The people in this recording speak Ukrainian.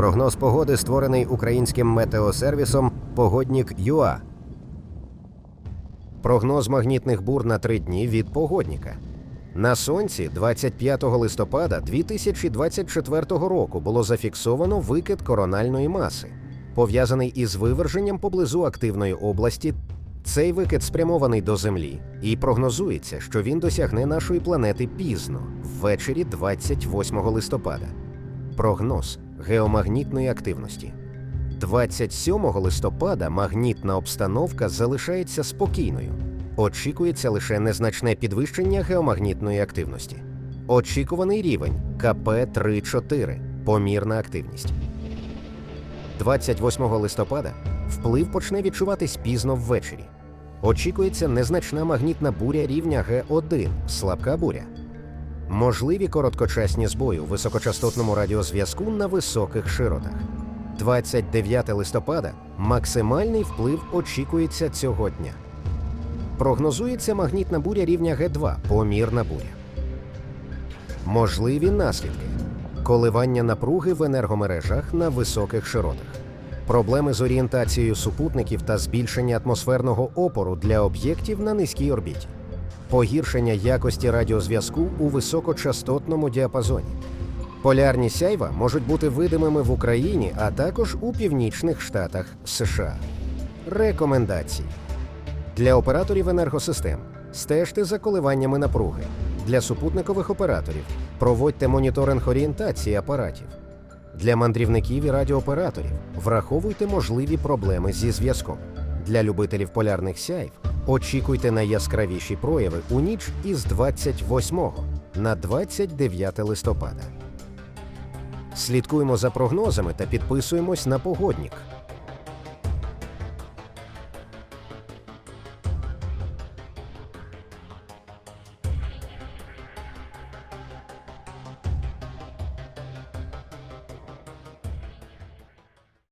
Прогноз погоди створений українським метеосервісом Погоднік ЮА. Прогноз магнітних бур на три дні від погодніка. На сонці 25 листопада 2024 року було зафіксовано викид корональної маси, пов'язаний із виверженням поблизу активної області. Цей викид спрямований до Землі, і прогнозується, що він досягне нашої планети пізно, ввечері 28 листопада. Прогноз геомагнітної активності. 27 листопада магнітна обстановка залишається спокійною. Очікується лише незначне підвищення геомагнітної активності. Очікуваний рівень КП-3-4 помірна активність. 28 листопада вплив почне відчуватись пізно ввечері. Очікується незначна магнітна буря рівня Г1 слабка буря. Можливі короткочасні збої у високочастотному радіозв'язку на високих широтах. 29 листопада максимальний вплив очікується цього дня. Прогнозується магнітна буря рівня Г2 помірна буря. Можливі наслідки: коливання напруги в енергомережах на високих широтах, проблеми з орієнтацією супутників та збільшення атмосферного опору для об'єктів на низькій орбіті, погіршення якості радіозв'язку у високочастотному діапазоні. Полярні сяйва можуть бути видимими в Україні, а також у північних штатах США. Рекомендації для операторів енергосистем стежте за коливаннями напруги. Для супутникових операторів проводьте моніторинг орієнтації апаратів. Для мандрівників і радіооператорів враховуйте можливі проблеми зі зв'язком. Для любителів полярних сяйв очікуйте найяскравіші прояви у ніч із 28 на 29 листопада. Слідкуємо за прогнозами та підписуємось на погоднік.